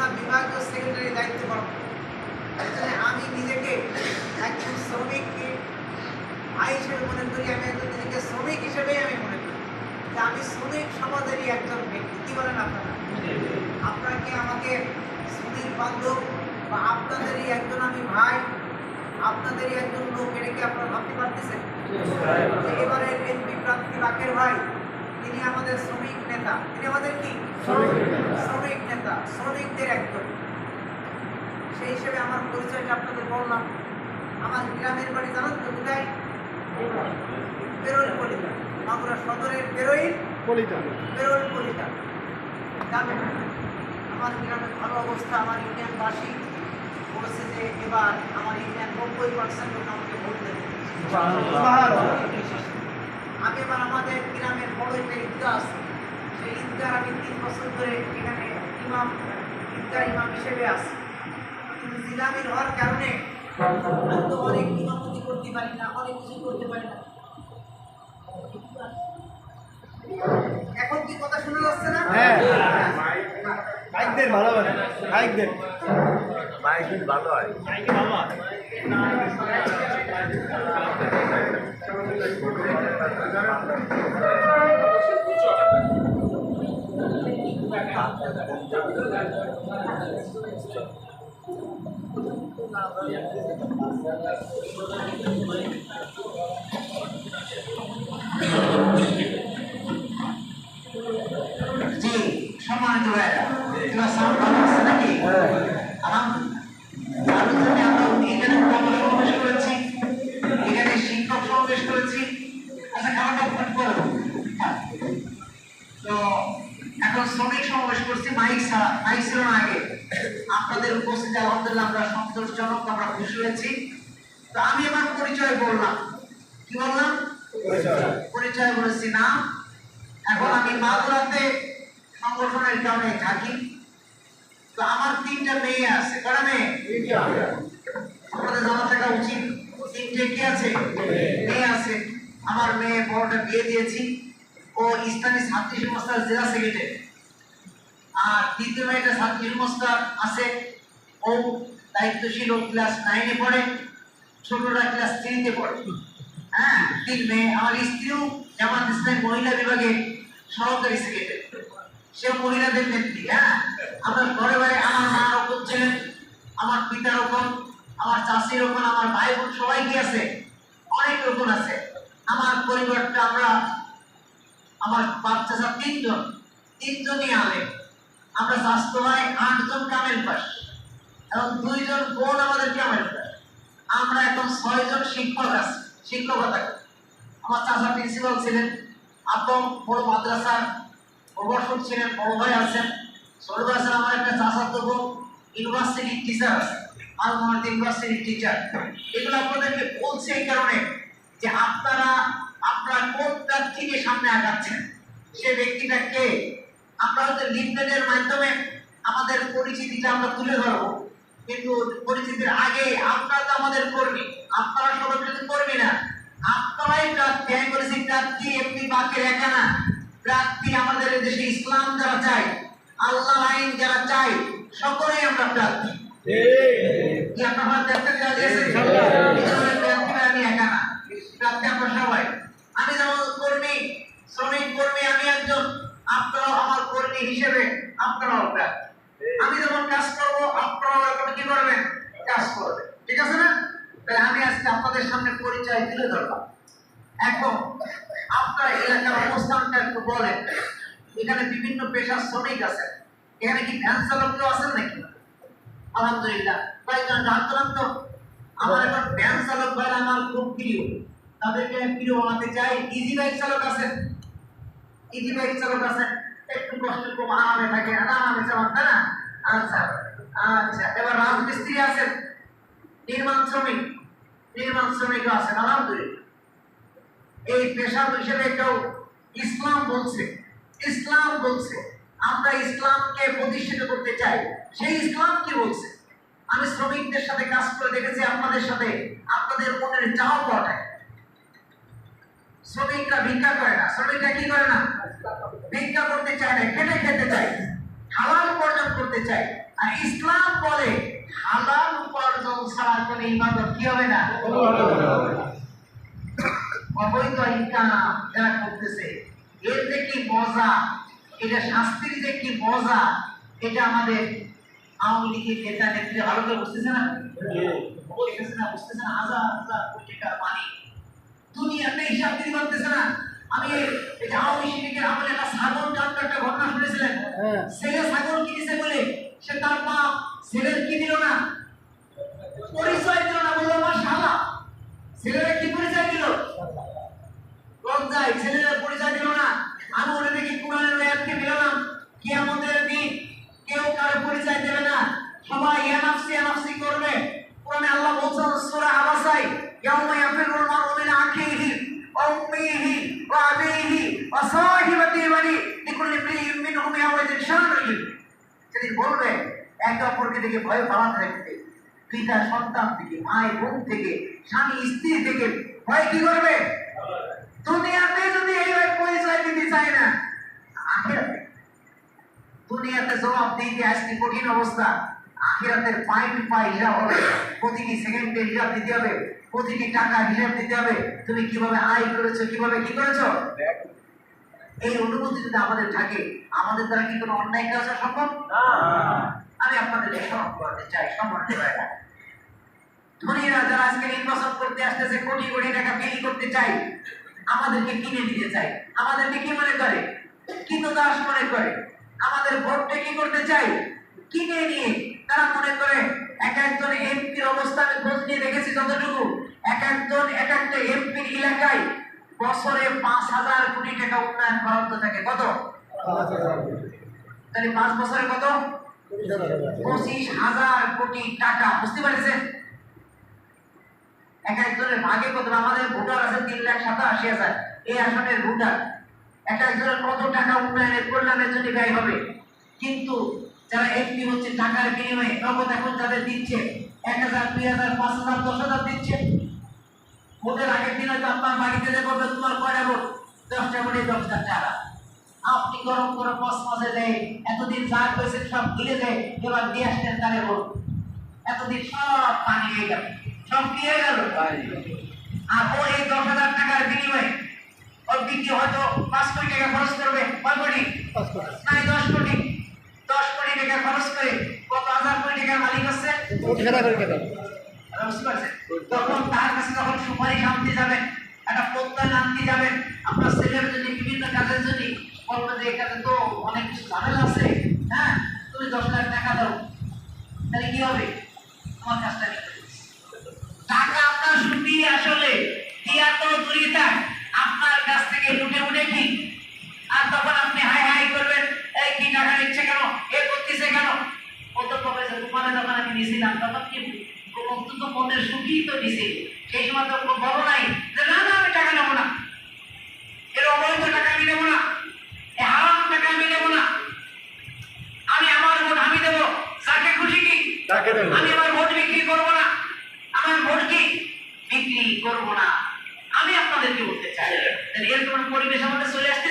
খুলনা বিভাগীয় সেক্রেটারি দায়িত্ব পালন করি। আমি নিজেকে একজন শ্রমিককে ভাই হিসেবে মনে করি আমি একজন নিজেকে শ্রমিক হিসেবেই আমি মনে করি। যে আমি শ্রমিক সমাজেরই একজন ব্যক্তি কি বলেন আপনারা? আপনারা কি আমাকে শ্রমিক বান্ধব বা আপনাদেরই একজন আমি ভাই আপনাদেরই একজন লোক এটা কি আপনারা ভাবতে পারতেছেন? এবারে এমপি প্রার্থী রাকের ভাই তিনি আমাদের শ্রমিক নেতা। তিনি আমাদের কি? শ্রমিক নেতা শ্রমিকদের একজন সেই হিসেবে আমার পরিচয়টা আপনাদের বললাম? আমার গ্রামের বাড়ি জানান তো কোথায়? বেরোল পলিতা মাগুরা সদরের বেরোইন বেরোল পলিতা গ্রামে। আমার গ্রামের ভালো অবস্থা আমার ইউনিয়নবাসী বলেছে যে এবার আমার ইউনিয়ন নব্বই পার্সেন্ট লোক আমাকে ভোট দেবে। আমি এবার আমাদের গ্রামের বড় একটা ঈদগাহ আছে সেই ঈদগাহ আমি তিন বছর ধরে এখানে ইমাম ঈদগাহ ইমাম হিসেবে আছি। কিন্তু হওয়ার কারণে আমি তো অনেক ইমামতি করতে পারি না অনেক কিছু করতে পারি না। এখন কি কথা শোনা যাচ্ছে না? হ্যাঁ। বাইকদের ভালো মানে বাইকদের মাইক ভালো হয়। জি সম্মানিত ভাইরা এগুলো সাউন্ড ভালো আছে নাকি আলোচনায় আমরা এখানে সমাবেশ করেছি এখানে শিক্ষক সমাবেশ করেছি আচ্ছা খাওয়াটা ফোন করো তো এখন শ্রমিক সমাবেশ করছি মাইক ছাড়া মাইক ছিল না আগে। আপনাদের উপস্থিতি আলহামদুলিল্লাহ আমরা সন্তোষজনক আমরা খুশি হয়েছি। তো আমি আমার পরিচয় বললাম। কি বললাম? পরিচয়। বলেছি না। এখন আমি মাগুরাতে সংগঠনের কারণে থাকি। তো আমার তিনটা মেয়ে আছে। কটা মেয়ে? আপনাদের জানা থাকা উচিত। তিনটে কি আছে? মেয়ে। আছে। আমার মেয়ে বড়টা বিয়ে দিয়েছি। ও ইসলামী ছাত্রী সংস্থার জেলা সেক্রেটারি আর দ্বিতীয় মেয়েটা ছাত্রী সংস্থা আছে। ও দায়িত্বশীল, ও ক্লাস নাইনে পড়ে, ছোটরা ক্লাস থ্রিতে পড়ে। হ্যাঁ তিন মেয়ে। আমার স্ত্রীও জামাত ইসলাম মহিলা বিভাগে সহকারী সেক্রেটারি সে মহিলাদের নেত্রী হ্যাঁ? আমরা ঘরে ঘরে আমার মা রকম ছিলেন আমার পিতা রকম আমার চাষি রকম আমার ভাই বোন, সবাই কি আছে? অনেক রকম আছে। আমার পরিবারটা আমরা, আমার বাচ্চা তিনজন। তিনজনই আলে আমরা ভাই আটজন কামেল পাস এবং দুইজন বোন আমাদের কামেল পাস আমরা এখন ছয়জন শিক্ষক আছি, শিক্ষকতা আমার চাচা প্রিন্সিপাল ছিলেন আপন বড় মাদ্রাসার প্রভাষক ছিলেন, বড় ভাই আছেন। ছোট ভাই আছেন, আমার একটা চাচা তো ইউনিভার্সিটির টিচার আছে আলমার্দ ইউনিভার্সিটির টিচার এগুলো আপনাদেরকে বলছে এই কারণে যে আপনারা আপনারা কোন প্রার্থীকে সামনে আগাচ্ছেন? সে ব্যক্তিটা কে? আমরা হয়তো লিফলেটের মাধ্যমে আমাদের পরিচিতিটা আমরা তুলে ধরবো। কিন্তু পরিচিতির আগে আপনারা তো আমাদের কর্মী। আপনারা সবাই কিন্তু কর্মী না। আপনারাই প্রার্থী। আমি বলেছি প্রার্থী এমনি বাকের একা না। প্রার্থী আমাদের দেশে ইসলাম যারা চাই আল্লাহ আইন যারা চাই সকলেই আমরা প্রার্থী। আমি একা না। প্রার্থী আমরা সবাই। আমি যেমন কর্মী শ্রমিক কর্মী আমি একজন আপনারাও আমার কর্মী হিসেবে আপনারাও আমি যখন কাজ করব আপনারাও এরকম কি করবেন? কাজ করবেন। ঠিক আছে না? তাহলে আমি আজকে আপনাদের সামনে পরিচয় তুলে ধরলাম এখন আপনার এলাকার অবস্থানটা একটু বলেন। এখানে বিভিন্ন পেশার শ্রমিক আছে। এখানে কি ভ্যান চালক কেউ আছেন নাকি? আলহামদুলিল্লাহ। কয়েকজন জানতাম তো? আমার এখন ভ্যান চালক ভাই আমার খুব প্রিয়। তাদেরকে প্রিয় বানাতে চাই। ইজি বাইক চালক আছেন। চালক আছেন একটু কষ্ট আরামে থাকে, আরামে তাই না? আচ্ছা আচ্ছা এবার রাজমিস্ত্রি নির্মাণ শ্রমিক নির্মাণ শ্রমিক আলহামদুলিল্লাহ। এই পেশা হিসেবে কেউ ইসলাম বলছে ইসলাম বলছে, আমরা ইসলামকে প্রতিষ্ঠিত করতে চাই, সেই ইসলাম কি বলছে? আমি শ্রমিকদের সাথে কাজ করে দেখেছি, আপনাদের সাথে, আপনাদের মনের চাও পাওয়াটাই। শ্রমিকরা ভিক্ষা করে না, শ্রমিকরা কি করে না? ভিক্ষা করতে চায় না, খেটে খেতে চায়, হালাল উপার্জন করতে চাই আর ইসলাম বলে, হালাল উপার্জন ছাড়া কোনো ইবাদত কি হবে না? অবৈধ ইনকাম যারা করতেছে, এর যে কি মজা, এটা শাস্তির যে কি মজা, এটা আমাদের আওয়ামী লীগের নেতা নেত্রী ভালো করে বুঝতেছে না? বলতেছে না, বুঝতেছে না, হাজার হাজার কোটি টাকার দুনিয়াতে হিসাব দিতে পারতেছে না। আমি আওয়ামী আমলে ছেলে ছাগল কিনেছে বলে সে তার মা ছেলের কি দিল না? পরিচয় দিল না বলল, আমার শালা। ছেলেরা কি পরিচয় দিল? লজ্জায় ছেলেরা পরিচয় দিল না। আমি ওরা দেখি কোরআনের আয়াতকে মিলালাম কিয়ামতের দিন কেউ কারও পরিচয় দেবে না। সবাই ইয়ানাফসি ইয়ানাফসি করবে। কোরআনে আল্লাহ বলছেন, সূরা আবাসাই ইয়াউমা ইয়াফিরুল মারউ মিন আখিহি, ওয়া উম্মিহি, ওয়া আবিহি, ওয়া সাহিবাতিহি সেদিন বলবে, একে অপরকে দেখে ভয় পালাতে থাকবে পিতা, সন্তান থেকে, মায়ের বোন থেকে, স্বামী, স্ত্রী থেকে, ভয় কি করবে? দুনিয়াতে যদি এইভাবে পরিচয় দিতে চায় না দুনিয়াতে জবাব দিতে আজকে কঠিন অবস্থা। আখেরাতের পয়েন্ট পাই হিসাব হবে। প্রতিটি সেকেন্ডে হিসাব দিতে হবে। প্রতিটি টাকা হিসাব দিতে হবে। তুমি কীভাবে আয় করেছ, কীভাবে কি করেছ? এই অনুভূতি যদি আমাদের থাকে আমাদের দ্বারা কি কোনো অন্যায় কাজ সম্ভব? আমি আপনাদের স্মরণ করতে চাই সম্মান দেওয়া ধনীরা যারা আজকে নির্বাচন করতে আসতেছে কোটি কোটি টাকা বিলি করতে চাই আমাদেরকে কিনে নিতে চাই আমাদেরকে কি মনে করে? কিন্তু দাস মনে করে। আমাদের ভোটটা কি করতে চাই কিনে নিয়ে তারা মনে করে এক একজন এমপির অবস্থা আমি খোঁজ নিয়ে দেখেছি যতটুকু। এক একজন এক একটা এমপির এলাকায় বছরে পাঁচ হাজার কোটি টাকা উন্নয়ন বরাদ্দ থাকে। কত? তাহলে পাঁচ বছরে কত? পঁচিশ হাজার কোটি টাকা। বুঝতে পারছেন? এক একজনের ভাগে কত? আমাদের ভোটার আছে তিন লাখ সাতাশি হাজার। এই আসনের ভোটার। এক একজনের কত টাকা উন্নয়নের কল্যাণের জন্য ব্যয় হবে? কিন্তু যারা এমপি হচ্ছে টাকার বিনিময়ে নগদ এখন যাদের দিচ্ছে এক হাজার, দুই হাজার, পাঁচ হাজার, দশ হাজার দিচ্ছে। ভোটের আগের দিন হয়তো আপনার বাড়িতে যে করবে তোমার কয়টা ভোট? দশটা ভোটে দশটা টাকা আপনি গরম করে মাসে দেয় এতদিন যা করেছেন সব ভুলে দেয় এবার দিয়ে আসতেন তারে ভোট। এতদিন সব পানি হয়ে গেল। সব কি হয়ে গেল? আর ও এই দশ হাজার টাকার বিনিময়ে ওর বিক্রি হয়তো পাঁচ কোটি টাকা খরচ করবে। কয় কোটি? নাই দশ কোটি। দশ কোটি টাকা খরচ করে কত হাজার কোটি টাকার মালিক হচ্ছে পারছেন? তখন তার কাছে যখন সুপারিশ আনতে যাবেন একটা প্রত্যয়ন আনতে যাবেন আপনার জন্য, বিভিন্ন কাজের জন্য তো অনেক কিছু ঝামেলা হ্যাঁ কি হবে? তোমার কাজটা তো দূরে থাক আপনার কাছ থেকে লুটে উঠে আর তখন আপনি হাই হাই করবেন কি টাকা নিচ্ছে কেন? এ করতেছে কেন? ও তো কবে যে তোমার যখন আমি নিয়েছিলাম, তখন কি অন্তত তো নিছি সেই সময় তো বড় নাই। যে না না আমি টাকা নেব না। এর অবৈধ টাকা আমি নেব না। এ হারাম টাকা আমি নেব না। আমি আমার ভোট আমি দেবো। যাকে খুশি কি। আমি আমার ভোট বিক্রি করব না। আমার ভোট কি? বিক্রি করব না। আমি আপনাদেরকে বলতে চাই। এরকম পরিবেশ আমাদের চলে আসতেছে